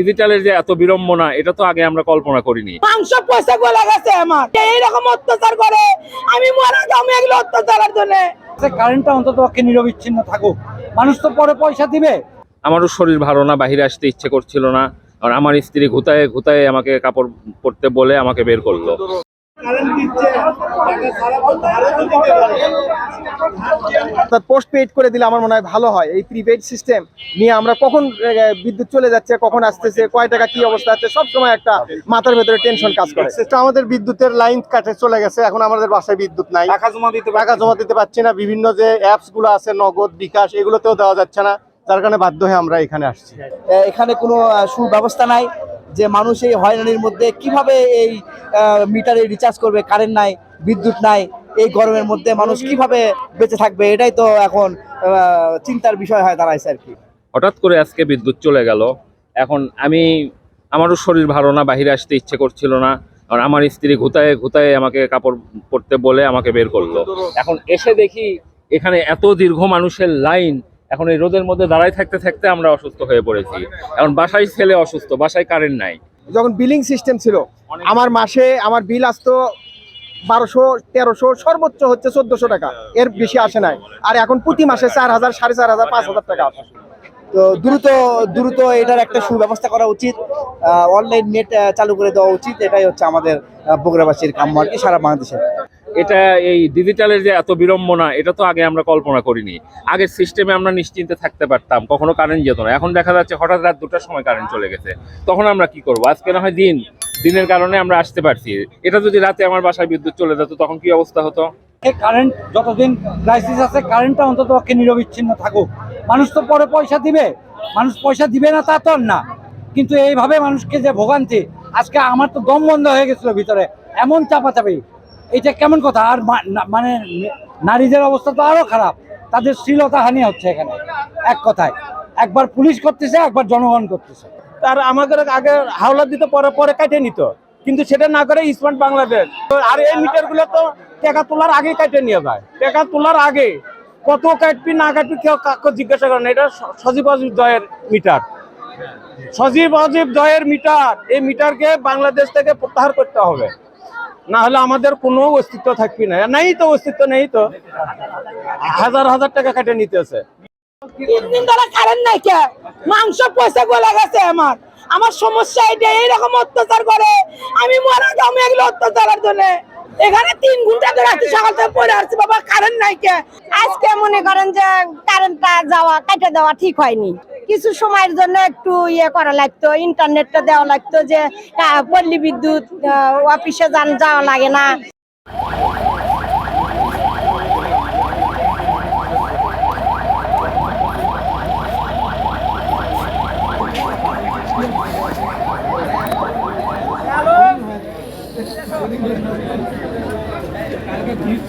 ডিজিটালের যে এত বিড়ম্বনা এটা তো আগে আমরা কল্পনা করিনি। মাংস পয়সা গলে গেছে আমার। এইরকম অত্যাচার করে? আমি মারা যাব এগুলো অত্যাচারের জন্য। কারেন্টটা অন্তত পক্ষে নিরবিচ্ছিন্ন থাকুক। মানুষ তো পরে পয়সা দিবে। আমারও শরীর ভালো না বাহিরে আসতে ইচ্ছে করছিল না। আর আমার স্ত্রী ঘুতায় ঘুতায় আমাকে কাপড় পরতে বলে আমাকে বের করল। অর্থাৎ পোস্ট পেড করে দিলে আমার মনে হয় ভালো হয়। এই প্রিপেড সিস্টেম নিয়ে আমরা কখন বিদ্যুৎ চলে যাচ্ছে কখন আসতেছে কয় টাকা কি অবস্থা আছে সব সময় একটা মাথার ভেতরে টেনশন কাজ করে। আমাদের বিদ্যুতের লাইন কাটে চলে গেছে এখন আমাদের বাসায় বিদ্যুৎ নাই। টাকা জমা দিতে টাকা জমা দিতে পারছি না বিভিন্ন যে অ্যাপসগুলো আছে নগদ বিকাশ এগুলোতেও দেওয়া যাচ্ছে না যার কারণে বাধ্য হয়ে আমরা এখানে আসছি। এখানে কোনো সুব্যবস্থা নাই। যে মানুষ এই হয়রানির মধ্যে কীভাবে এই মিটারে রিচার্জ করবে কারেন্ট নাই, বিদ্যুৎ নাই, এই গরমের মধ্যে মানুষ কীভাবে বেঁচে থাকবে, এটাই তো এখন চিন্তার বিষয় হয় দাঁড়াইছে আর কি। হঠাৎ করে আজকে বিদ্যুৎ চলে গেল। এখন আমি, আমারও শরীর ভালো না বাহিরে আসতে ইচ্ছে করছিল না। আর আমার স্ত্রী ঘুতায় ঘুতায় আমাকে কাপড় পরতে বলে আমাকে বের করল। এখন এসে দেখি এখানে এত দীর্ঘ মানুষের লাইন এখন এই রোদের মধ্যে দাঁড়ায় থাকতে থাকতে আমরা অসুস্থ হয়ে পড়েছি। এখন বাসায় ছেলে অসুস্থ বাসায় কারেন্ট নাই। যখন বিলিং সিস্টেম ছিল আমার মাসে আমার বিল আসতো বারোশো তেরোশো সর্বোচ্চ হচ্ছে চোদ্দশো টাকা। এর বেশি আসে নাই। আর এখন প্রতি মাসে চার হাজার সাড়ে চার হাজার পাঁচ হাজার টাকা আসে। তো দ্রুত দ্রুত এটার একটা সুব্যবস্থা করা উচিত। অনলাইন নেট চালু করে দেওয়া উচিত। এটাই হচ্ছে আমাদের বগুড়াবাসীর কাম্য আর কি সারা বাংলাদেশে। এটা এই ডিজিটালের যে এত বিড়ম্বনা, এটা তো আগে আমরা কল্পনা করিনি। আগের সিস্টেমে আমরা নিশ্চিন্তে থাকতে পারতাম, কখনো কারেন্ট যেত না। এখন দেখা যাচ্ছে হঠাৎ রাত দুটার সময় কারেন্ট চলে গেছে। তখন আমরা কি করব? আজকে না হয় দিন, দিনের কারণে আমরা আসতে পারছি। এটা যদি রাতে আমার বাসায় বিদ্যুৎ চলে যেত, তখন কি অবস্থা হতো? কারেন্ট যতদিন ক্রাইসিস আছে কারেন্টটা অন্তত পক্ষে নিরবিচ্ছিন্ন থাকুক। মানুষ তো পরে পয়সা দিবে। মানুষ পয়সা দিবে না, তা তো না। কিন্তু এইভাবে মানুষকে যে ভোগান্তি, আজকে আমার তো দম বন্ধ হয়ে গেছিল ভিতরে। এমন চাপাচাপি। এটা কেমন কথা? আর মানে নারীদের অবস্থা তো আরও খারাপ। তাদের শ্লীলতা হানি হচ্ছে এখানে। এক কথায়। একবার পুলিশ করতেছে, একবার জনগণ করতেছে। তার আমাদের আগে হাওলা দিতে, পরে পরে কাটে নিত। কিন্তু সেটা না করে স্মার্ট বাংলাদেশ আর এই মিটারগুলো তো টাকা তোলার আগে কাটে নিয়ে যায়। টাকা তোলার আগে কত কাটবি, না কাটবি কেউ কাউকে জিজ্ঞাসা করে না। এটা সজীব অজীব দয়ের মিটার। সজীব অজীব দয়ের মিটার। এই মিটারকে বাংলাদেশ থেকে প্রত্যাহার করতে হবে। না হলে আমাদের কোনো অস্তিত্ব থাকবি না। নেই তো, অস্তিত্ব নেই তো। হাজার হাজার টাকা কাটে নিতেছে। গলে গেছে আমার। আমার সমস্যা অত্যাচার করে। আমি এখানে তিন ঘণ্টা ধরে আছি পড়ে বাবা কারেন্ট আজকে মনে করেন যে কারেন্টটা যাওয়া, কাটে দেওয়া ঠিক হয়নি। কিছু সময়ের জন্য একটু ইয়ে করা লাগতো ইন্টারনেটটা দেওয়া লাগতো যে পল্লী বিদ্যুৎ অফিসে যান, যাওয়া লাগে না।